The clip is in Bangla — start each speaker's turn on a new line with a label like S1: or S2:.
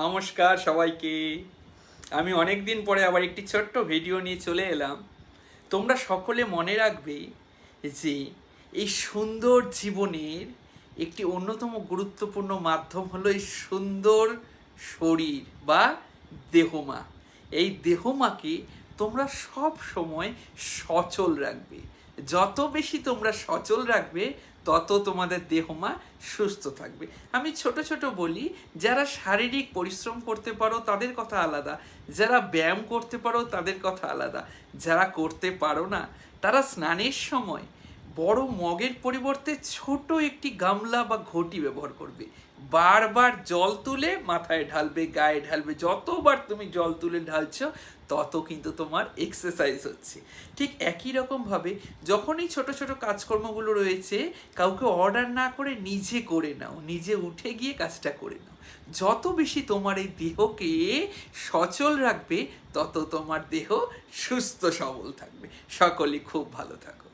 S1: নমস্কার সবাইকে। আমি অনেক দিন পরে আবার একটি ছোট্ট ভিডিও নিয়ে চলে এলাম। তোমরা সকলে মনে রাখবে যে এই সুন্দর জীবনের একটি অন্যতম গুরুত্বপূর্ণ মাধ্যম হলো এই সুন্দর শরীর বা দেহমা। এই দেহমাকে তোমরা সব সময় সচল রাখবে। যত বেশি তোমরা সচল রাখবে, তত তোমাদের দেহমা সুস্থ থাকবে। আমি ছোট ছোট বলি, যারা শারীরিক পরিশ্রম করতে পারো, তাদের কথা আলাদা। যারা ব্যায়াম করতে পারো, তাদের কথা আলাদা। যারা করতে পারো না, তারা স্নানের সময় বড় মগের পরিবর্তে ছোট একটি গামলা বা ঘটি ব্যবহার করবে। বারবার জল তুলে মাথায় ঢালবে, গায়ে ঢালবে। যতবার তুমি জল তুলে ঢালছো, তত কিন্তু তোমার এক্সারসাইজ হচ্ছে। ঠিক একই রকমভাবে যখনই ছোট ছোট কাজকর্মগুলো রয়েছে, কাউকে অর্ডার না করে নিজে করে নাও, নিজে উঠে গিয়ে কাজটা করে নাও। যত বেশি তোমার এই দেহকে সচল রাখবে, তত তোমার দেহ সুস্থ, সবল থাকবে। সকলেই খুব ভালো থাকো।